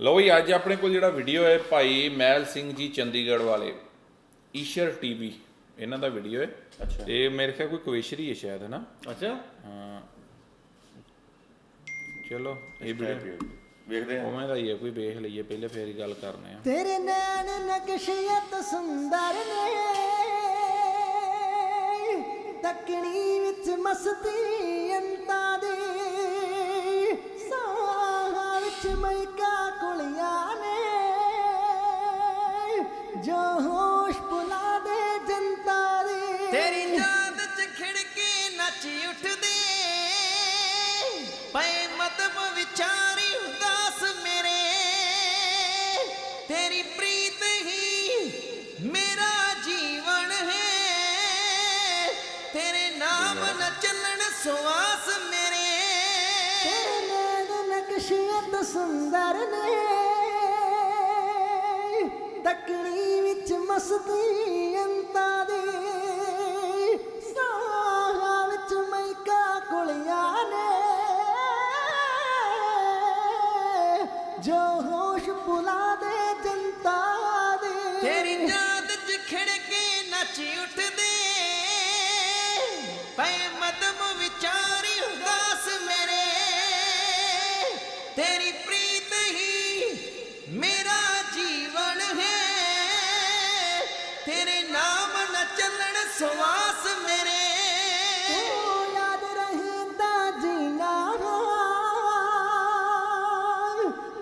ਲਓ ਜੀ ਅੱਜ ਆਪਣੇ ਕੋਲ ਜਿਹੜਾ ਵੀਡੀਓ ਹੈ ਭਾਈ ਮਹਿਲ ਸਿੰਘ ਜੀ ਚੰਡੀਗੜ੍ਹ ਵਾਲੇ ਈਸ਼ਰ ਟੀਵੀ ਇਹਨਾਂ ਦਾ ਵੀਡੀਓ ਹੈ। ਅੱਛਾ। ਤੇ ਮੇਰੇ ਖਿਆਲ ਕੋਈ ਕੁਵੇਸ਼ਰੀ ਹੈ ਸ਼ਾਇਦ ਹੈ ਨਾ? ਅੱਛਾ। ਹਾਂ। ਚਲੋ ਇਹ ਵੀਡੀਓ ਵੇਖਦੇ ਹਾਂ। ਉਵੇਂ ਦਾ ਹੀ ਹੈ ਕੋਈ ਵੇਖ ਲਈਏ ਪਹਿਲੇ ਫੇਰ ਹੀ ਗੱਲ ਕਰਨੇ ਆ। ਤੇਰੇ ਨੈਣ ਨਕਸ਼ਿਅਤ ਸੁੰਦਰ ਨੇ ਤਕਣੀ ਵਿੱਚ ਮਸਤੀ ਅੰਤਾਂ ਦੀ ਸਾਹਾਂ ਵਿੱਚ ਮೈಕਾ ਸੁੰਦਰ ਨੇ ਤਕਣੀ ਵਿੱਚ ਮਸਤੀ ਅੰਤਾਂ ਦੀ, ਸਾਹਾਂ ਵਿੱਚ ਮೈಕਾ ਕੁਲੀਆਂ ਨੇ। ਜੋ ਹੋਸ਼ ਭੁਲਾ ਦੇ ਜਨਤਾ ਦੇ। ਤੇਰੀ ਯਾਦ ਚ ਖਿੜਕੇ ਨੱਚ ਉੱਠਦੇ ਪਏ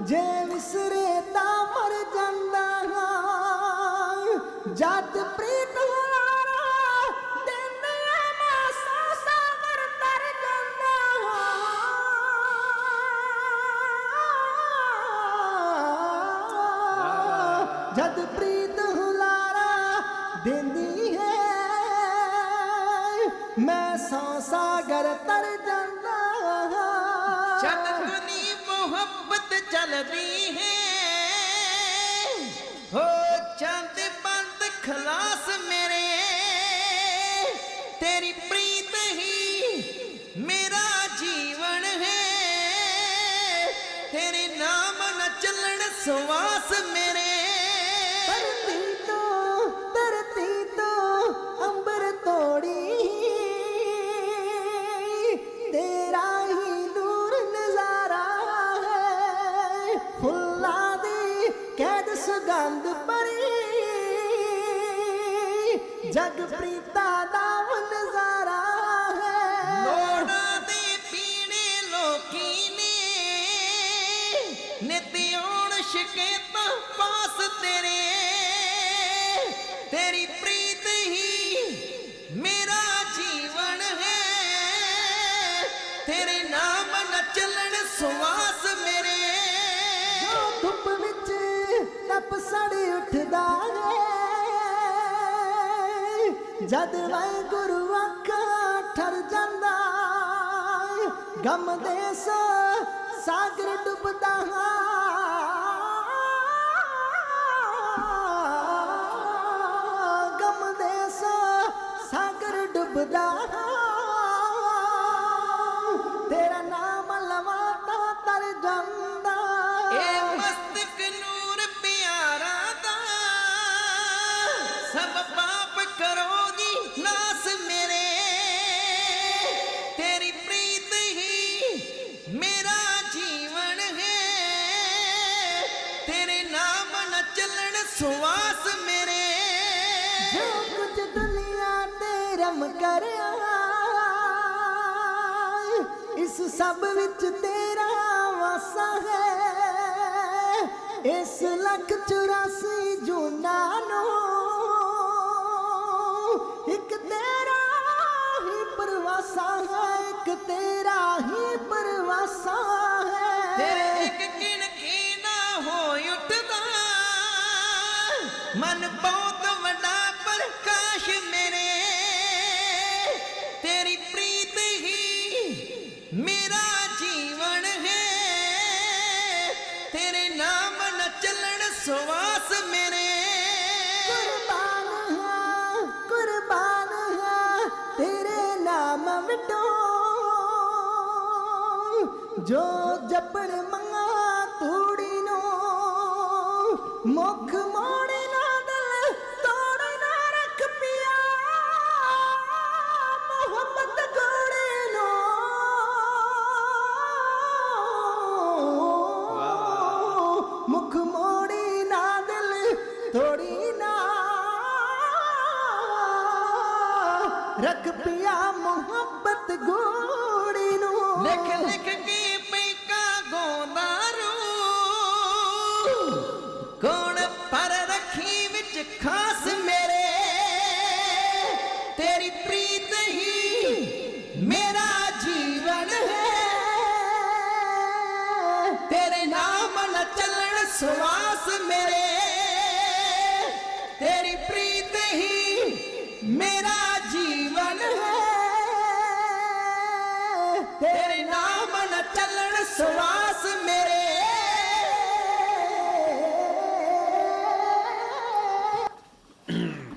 ਜੇ ਵਿਸਰੇ ਤਾਂ ਮਰ ਜਾਂਦਾ ਹਾਂ। ਜਦ ਪ੍ਰੀਤ ਹੁਲਾਰਾ ਦਿਨ ਮੈਂ ਸਾਸਾ ਕਰ ਤਰ ਜਾਂਦਾ ਜਦ ਪ੍ਰੀਤ ਹੁਲਾਰਾ ਦਿੰਦੀ ਹੈ। ਮੈਂ ਸੌ ਸਾਗਰ ਤਰ ਜਾਂਦਾ ਜਦ ਮੁਹੱਬਤ ਚੱਲਦੀ ਹੈ। ਹੋ ਚੰਦ ਬੰਦ ਖਲਾਸ ਮੇਰੇ। ਤੇਰੀ ਪ੍ਰੀਤ ਹੀ ਮੇਰਾ ਜੀਵਨ ਹੈ। ਤੇਰੇ ਨਾਮ ਨ ਚੱਲਣ ਸਵਾਸ ਸੁਗੰਧ ਪਰੀ। ਜਗ ਪ੍ਰੀਤਾ ਦਾ ਨਜ਼ਾਰਾ ਹੈ। ਲੋੜਾਂ ਦੇ ਪੀਣੇ ਲੋਕੀ ਨੇ। ਨਿਤ ਆਉਣ ਸ਼ਿਕਾਇਤਾਂ ਪਾਸ ਤੇਰੇ ਸੜ ਉੱਠਦਾ ਹੈ ਜਦ ਵਾਹਿਗੁਰੂ ਗੁਰੂ ਅੱਖਾਂ ਠਰ ਜਾਂਦਾ ਗਮ ਦੇ ਸੋ ਸਾਗਰ ਡੁੱਬਦਾ ਹਾਂ। ਚੱਲਣ ਮੇਰੇ। ਜੋ ਕੁਝ ਦੁਨੀਆ ਤੇ ਰਮ ਕਰਿਆ, ਇਸ ਸਭ ਵਿੱਚ ਤੇਰਾ ਵਾਸਾ ਹੈ। ਇਸ ਲੱਖ 84 ਜੂਨਾ ਨੂੰ ਨਾਮ ਮਿਟੋ ਜੋ ਜਪਣ ਸਵਾਸ ਮੇਰੇ ਤੇਰੀ ਪ੍ਰੀਤ ਹੀ ਮੇਰਾ ਜੀਵਨ ਹੈ। ਤੇਰੇ ਨਾਮ ਨਾਲ ਚੱਲਣ ਸਵਾਸ ਮੇਰੇ।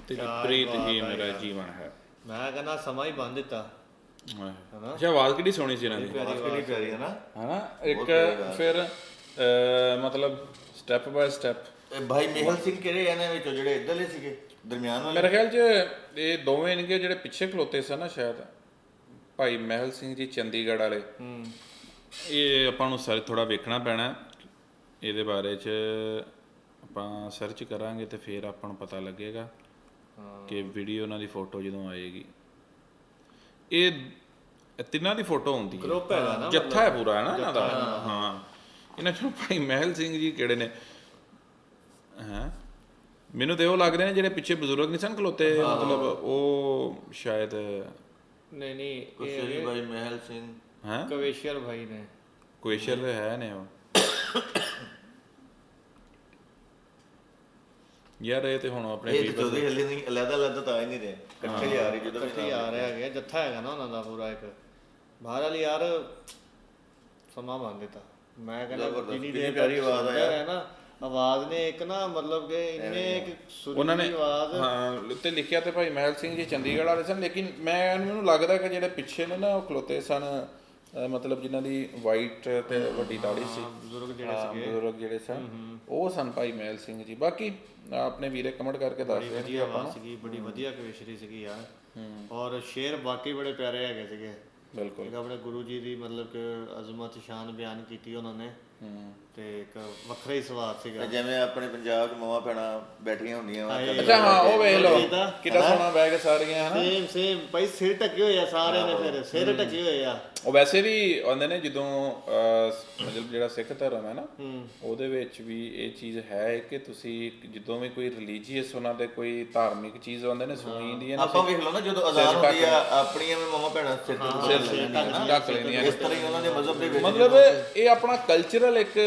ਤੇਰੀ ਪ੍ਰੀਤ ਹੀ ਮੇਰਾ ਜੀਵਨ ਹੈ। ਮੈਂ ਕਹਿੰਦਾ ਸਮਾਂ ਹੀ ਬੰਦ ਦਿੱਤਾ। ਅੱਛਾ ਆਵਾਜ਼ ਕਿਹੜੀ ਸੋਹਣੀ ਸੀ ਇਹਨਾਂ ਦੀ। ਕਿਹੜੀ ਪਿਆਰੀ ਹੈ ਨਾ? ਹਨਾ? ਇੱਕ ਫਿਰ ਅਹ, ਮਤਲਬ ਸਟੈਪ ਬਾਏ ਸਟੈਪ ਇਹ ਭਾਈ ਮਹਿਲ ਸਿੰਘ ਕਿਹੜੇ ਇਹਨਾਂ ਵਿੱਚੋਂ ਜਿਹੜੇ ਇੱਧਰਲੇ ਸੀਗੇ ਦਰਮਿਆਨ ਵਾਲੇ? ਮੇਰੇ ਖਿਆਲ 'ਚ ਇਹ ਦੋਵੇਂ ਨੇਗੇ ਜਿਹੜੇ ਪਿੱਛੇ ਖਲੋਤੇ ਸਨ ਨਾ ਸ਼ਾਇਦ ਭਾਈ ਮਹਿਲ ਸਿੰਘ ਜੀ ਚੰਡੀਗੜ੍ਹ ਵਾਲੇ। ਇਹ ਆਪਾਂ ਨੂੰ ਸਰ ਥੋੜਾ ਵੇਖਣਾ ਪੈਣਾ। ਇਹਦੇ ਬਾਰੇ 'ਚ ਆਪਾਂ ਸਰਚ ਕਰਾਂਗੇ ਤੇ ਫਿਰ ਆਪਾਂ ਨੂੰ ਪਤਾ ਲੱਗੇਗਾ ਕਿ ਵੀਡੀਓ ਉਹਨਾਂ ਦੀ ਫੋਟੋ ਜਦੋਂ ਆਏਗੀ। ਇਹ ਇਹ ਤਿੰਨਾਂ ਦੀ ਫੋਟੋ ਹੁੰਦੀ ਹੈ। ਗਰੁੱਪ ਹੈਗਾ ਨਾ ਜੱਥਾ ਹੈ ਪੂਰਾ ਹੈ ਨਾ ਇਹਨਾਂ ਦਾ? ਹਾਂ। ਇਹਨਾਂ ਚੋਂ ਭਾਈ ਮਹਿਲ ਸਿੰਘ ਜੀ ਕਿਹੜੇ ਨੇ? ਹਾਂ? ਮੈਨੂੰ ਤੇ ਉਹ ਲੱਗਦੇ ਨੇ ਜਿਹੜੇ ਪਿੱਛੇ ਬਜ਼ੁਰਗ ਨਹੀਂ ਸਨ ਖਲੋਤੇ ਮਤਲਬ ਉਹ ਸ਼ਾਇਦ ਨਹੀਂ ਨਹੀਂ ਕੁਸ਼ਰੀ ਭਾਈ ਮਹਿਲ ਸਿੰਘ। ਹਾਂ? ਕਵੇਸ਼ਰ ਭਾਈ ਨੇ। ਕੁਏਸ਼ਰ ਦੇ ਹੈ ਨੇ ਉਹ। ਯਾਰ ਇਹ ਤੇ ਹੁਣ ਆਪਣੇ ਇਹ ਤੇ ਹਲੇ ਨਹੀਂ ਅਲੱਗ ਅਲੱਗ ਤਾਂ ਆ ਹੀ ਨਹੀਂ ਰਹੇ। ਇਕੱਠੇ ਆ ਰਹੇ ਜਦੋਂ ਇਕੱਠੇ ਆ ਰਿਹਾ ਹੈਗਾ ਜੱਥਾ ਹੈਗਾ ਨਾ ਉਹਨਾਂ ਦਾ ਪੂਰਾ ਇੱਕ। ਬਾਹਰ ਵਾਲੀ ਯਾਰ ਸਮਾਂ ਬੰਦ ਦਿੱਤਾ ਮੈਂ ਕਹਿੰਦਾ ਜ਼ਬਰਦਸਤ, ਜਿੰਨੀ ਕਿੰਨੀ ਦੇਰ ਪਿਆਰੀ ਆਵਾਜ਼ ਆ ਯਾਰ। ਹੈ ਨਾ ਆਵਾਜ਼ ਨੇ ਇੱਕ ਨਾ ਮਤਲਬ ਕਿ ਇੰਨੇ ਇੱਕ ਉਹਨਾਂ ਨੇ ਸੁਰੀਲੀ ਆਵਾਜ਼। ਹਾਂ ਤੇ ਲਿਖਿਆ ਤੇ ਭਾਈ ਮਹਿਲ ਸਿੰਘ ਜੀ ਚੰਡੀਗੜ੍ਹ ਵਾਲੇ ਸਨ ਲੇਕਿਨ ਮੈਂ ਮੈਨੂੰ ਲੱਗਦਾ ਕਿ ਜਿਹੜੇ ਪਿੱਛੇ ਨੇ ਨਾ ਉਹ ਖਲੋਤੇ ਸਨ ਅਹ ਮਤਲਬ ਜਿਨ੍ਹਾਂ ਦੀ ਵਾਈਟ ਤੇ ਵੱਡੀ ਦਾੜੀ ਸੀ। ਬਜ਼ੁਰਗ ਜਿਹੜੇ ਹਾਂ, ਬਜ਼ੁਰਗ ਜਿਹੜੇ ਸਨ। ਉਹ ਸਨ ਭਾਈ ਮਹਿਲ ਸਿੰਘ ਜੀ। ਬਾਕੀ ਆਪਣੇ ਵੀਰੇ ਕਮੈਂਟ ਕਰਕੇ ਦੱਸ ਬੜੀ ਦੇਣ ਵਧੀਆ ਆਵਾਜ਼ ਸੀਗੀ ਬੜੀ ਵਧੀਆ ਕਵੇਸ਼ਰੀ ਸੀਗੀ ਯਾਰ। ਔਰ ਸ਼ੇਰ ਬਾਕੀ ਬੜੇ ਪਿਆਰੇ ਹੈਗੇ ਸੀਗੇ। ਬਿਲਕੁਲ। ਇੱਕ ਆਪਣੇ ਗੁਰੂ ਜੀ ਦੀ ਮਤਲਬ ਕਿ ਅਜ਼ਮਤ ਸ਼ਾਨ ਬਿਆਨ ਕੀਤੀ ਉਹਨਾਂ ਨੇ। ਤੇ ਇੱਕ ਵੱਖਰਾ ਹੀ ਸਵਾਦ ਸੀਗਾ। ਜਿਵੇਂ ਆਪਣੇ ਪੰਜਾਬ 'ਚ ਮਵਾ ਪੈਣਾ ਬੈਠੀਆਂ ਹੁੰਦੀਆਂ ਵਾ ਹਾਏ। ਅੱਛਾ ਹਾਂ ਉਹ ਵੇਖ ਲਓ। ਕਿੱਡਾ ਸੋਹਣਾ ਬੈਗ ਸਾਰੀਆਂ ਹਨਾ? ਸੇਮ ਸੇਮ ਭਾਈ ਸਿਰ ਢੱਕੇ ਹੋਏ ਆ ਸਾਰਿਆਂ ਨੇ ਫਿਰ ਸਿਰ ਢੱਕੇ ਹੋਏ ਆ। ਉਹ ਵੈਸੇ ਵੀ ਆਉਂਦੇ ਨੇ ਜਦੋਂ ਅਹ, ਮਤਲਬ ਜਿਹੜਾ ਸਿੱਖ ਧਰਮ ਹੈ ਨਾ ਉਹਦੇ ਵਿੱਚ ਵੀ ਇਹ ਚੀਜ਼ ਹੈ ਕਿ ਤੁਸੀਂ ਜਦੋਂ ਵੀ ਕੋਈ ਰਿਲੀਜੀਅਸ ਉਹਨਾਂ ਦੇ ਕੋਈ ਧਾਰਮਿਕ ਚੀਜ਼ ਆਉਂਦੇ ਨੇ ਸੁਣੀ ਦੀ ਹੈ ਨਾ ਆਪਾਂ ਵੇਖ ਲਓ ਨਾ ਜਦੋਂ ਆਜ਼ਾਦ ਹੁੰਦੀ ਆ ਆਪਣੀਆਂ ਵੀ ਮਵਾ ਭੈਣਾਂ ਸਿਰ ਢੱਕ ਲੈਂਦੀਆਂ ਨੇ ਇਸ ਤਰ੍ਹਾਂ ਹੀ ਉਹਨਾਂ ਦੇ ਮਜ਼ਹਬ ਦੇ ਵਿੱਚ ਮਤਲਬ ਇਹ ਆਪਣਾ ਕਲਚਰਲ ਇੱਕ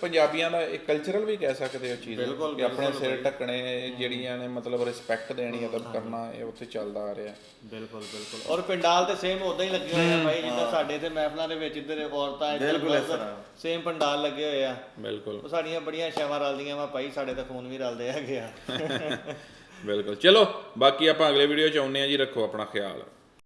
ਪੰਜਾਬੀਆਂ ਦਾ ਇੱਕ ਕਲਚਰਲ ਵੀ ਕਹਿ ਸਕਦੇ ਹੋ ਚੀਜ਼ ਕਿ ਆਪਣੇ ਸਿਰ ਢੱਕਣੇ ਜਿਹੜੀਆਂ ਨੇ ਮਤਲਬ ਰਿਸਪੈਕਟ ਦੇਣੀ ਅਦਬ ਕਰਨਾ ਇਹ ਉੱਥੇ ਚੱਲਦਾ ਆ ਰਿਹਾ। ਬਿਲਕੁਲ ਬਿਲਕੁਲ। ਔਰ ਪੰਡਾਲ ਤੇ ਸੇਮ ਉਦਾਂ ਹੀ ਲੱਗੇ ਹੋਏ ਆ ਭਾਈ ਜਿੱਦਾਂ ਸਾਡੇ ਤੇ ਮਹਿਫਲਾਂ ਦੇ ਵਿੱਚ ਇੱਧਰ ਔਰਤਾਂ ਇੱਧਰ ਸੇਮ ਪੰਡਾਲ ਲੱਗੇ ਹੋਏ ਆ। ਬਿਲਕੁਲ। ਉਹ ਸਾਡੀਆਂ ਬੜੀਆਂ ਸ਼ਾਵਾਂ ਰਲਦੀਆਂ ਵਾ ਭਾਈ ਸਾਡੇ ਤਾਂ ਖੂਨ ਵੀ ਰਲਦੇ ਹੈਗੇ ਆ। ਬਿਲਕੁਲ। ਚਲੋ ਬਾਕੀ ਆਪਾਂ ਅਗਲੇ ਵੀਡੀਓ ਚ ਆਉਂਦੇ ਆ ਜੀ ਰੱਖੋ ਆਪਣਾ ਖਿਆਲ।